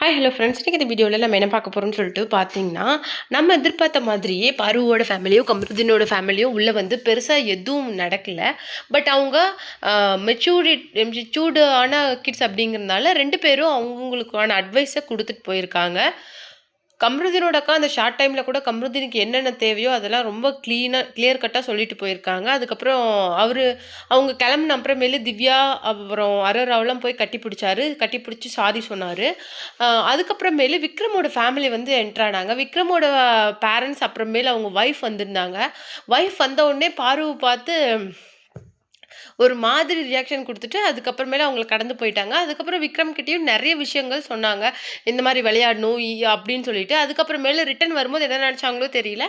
Hi hello friends இன்றைக்கி இந்த வீடியோவில் நம்ம என்ன பார்க்க போகிறோம்னு சொல்லிட்டு பார்த்தீங்கன்னா நம்ம எதிர்பார்த்த மாதிரியே பருவோட ஃபேமிலியோ கமருதினோட ஃபேமிலியோ உள்ளே வந்து பெருசாக எதுவும் நடக்கலை. பட் அவங்க மெச்சூரி மெச்சூர்டான கிட்ஸ் அப்படிங்கிறதுனால ரெண்டு பேரும் அவங்களுக்கான அட்வைஸை கொடுத்துட்டு போயிருக்காங்க. கம்ருதீனோட அக்கா அந்த ஷார்ட் டைமில் கூட கம்ருதீனுக்கு என்னென்ன தேவையோ அதெல்லாம் ரொம்ப க்ளீனாக கிளியர் கட்டாக சொல்லிட்டு போயிருக்காங்க. அதுக்கப்புறம் அவர் அவங்க கிளம்புன அப்புறமேலு திவ்யா அப்புறம் அரராவெலாம் போய் கட்டி பிடிச்சாரு. கட்டி பிடிச்சி சாரி சொன்னார். அதுக்கப்புறமேலு விக்ரமோட ஃபேமிலி வந்து என்ட்ரானாங்க விக்ரமோட பேரண்ட்ஸ் அப்புறமேலு அவங்க ஒய்ஃப் வந்திருந்தாங்க. ஒய்ஃப் வந்த உடனே பார்வை பார்த்து ஒரு மாதிரி ரியாக்ஷன் கொடுத்துட்டு அதுக்கப்புறமேல அவங்கள கடந்து போயிட்டாங்க. அதுக்கப்புறம் விக்ரம் கிட்டேயும் நிறைய விஷயங்கள் சொன்னாங்க. இந்த மாதிரி விளையாடணும் அப்படின்னு சொல்லிட்டு. அதுக்கப்புறமேல ரிட்டன் வரும்போது என்ன நினச்சாங்களோ தெரியல.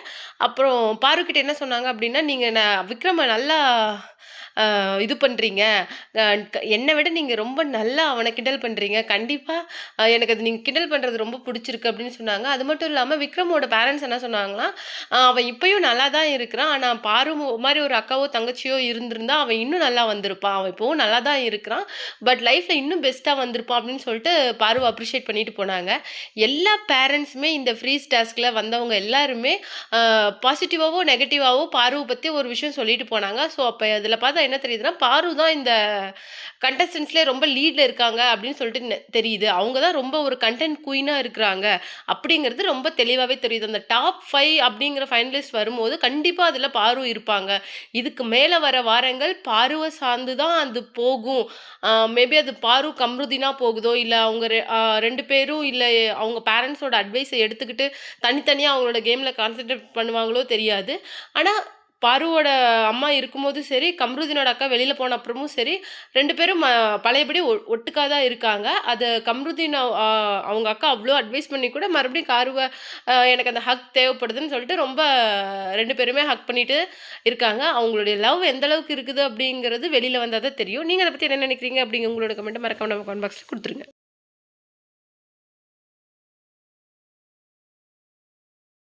அப்புறம் பாருக்கிட்ட என்ன சொன்னாங்க அப்படின்னா நீங்கள் நான் விக்ரமை நல்லா இது பண்ணுறீங்க என்னை விட நீங்கள் ரொம்ப நல்லா அவனை கிண்டல் பண்ணுறீங்க கண்டிப்பாக எனக்கு அது நீங்கள் கிண்டல் பண்ணுறது ரொம்ப பிடிச்சிருக்கு அப்படின்னு சொன்னாங்க. அது மட்டும் இல்லாமல் விக்ரமோட பேரண்ட்ஸ் என்ன சொன்னாங்கன்னா அவன் இப்போயும் நல்லா தான் இருக்கிறான். ஆனால் பாரு மாதிரி ஒரு அக்காவோ தங்கச்சியோ இருந்திருந்தா அவன் இன்னும் நல்லா வந்திருப்பான். அவன் இப்போவும் நல்லா தான் இருக்கிறான். பட் லைஃப்பில் இன்னும் பெஸ்ட்டாக வந்திருப்பான் அப்படின்னு சொல்லிட்டு பாருவை அப்ரிஷியேட் பண்ணிட்டு போனாங்க. எல்லா பேரண்ட்ஸுமே இந்த ஃப்ரீ டாஸ்கில் வந்தவங்க எல்லாருமே பாசிட்டிவாகவோ நெகட்டிவாகவோ பார்வை பற்றி ஒரு விஷயம் சொல்லிட்டு போனாங்க. ஸோ அப்போ அதில் பார்த்தா என்ன தெரியுதுன்னா பாரு தான் இந்த கண்டஸ்டன்ஸ்லேயே ரொம்ப லீடில் இருக்காங்க அப்படின்னு சொல்லிட்டு தெரியுது. அவங்க தான் ரொம்ப ஒரு கண்டென்ட் குயினாக இருக்கிறாங்க. அப்படிங்கிறது ரொம்ப தெளிவாகவே தெரியுது. அந்த டாப் ஃபைவ் அப்படிங்கிற ஃபைனலிஸ்ட் வரும்போது கண்டிப்பாக அதில் பாரு இருப்பாங்க. இதுக்கு மேலே வர வாரங்கள் பாருவை சார்ந்து தான் அது போகும். மேபி அது பாரு கம்ருதினா போகுதோ இல்லை அவங்க ரெண்டு பேரும் இல்லை அவங்க பேரண்ட்ஸோட அட்வைஸை எடுத்துக்கிட்டு தனித்தனியாக அவங்களோட கேமில் கான்சென்ட்ரேட் பண்ணுவாங்களோ தெரியாது. ஆனால் பாருவோட அம்மா இருக்கும்போதும் சரி கம்ருதீனோட அக்கா வெளியில் போன அப்புறமும் சரி ரெண்டு பேரும் பழையபடி ஒ ஒட்டுக்காக தான் இருக்காங்க. அது கம்ருதீன் அவங்க அக்கா அவ்வளோ அட்வைஸ் பண்ணி கூட மறுபடியும் காருவை எனக்கு அந்த ஹக் தேவைப்படுதுன்னு சொல்லிட்டு ரொம்ப ரெண்டு பேருமே ஹக் பண்ணிட்டு இருக்காங்க. அவங்களுடைய லவ் எந்த அளவுக்கு இருக்குது அப்படிங்கிறது வெளியில் வந்தால் தான் தெரியும். நீங்கள் அதை பற்றி என்ன நினைக்கிறீங்க அப்படிங்க உங்களோட கமெண்ட்டை மறக்காம நம்ம கமெண்ட் பாக்ஸில் கொடுத்துருங்க.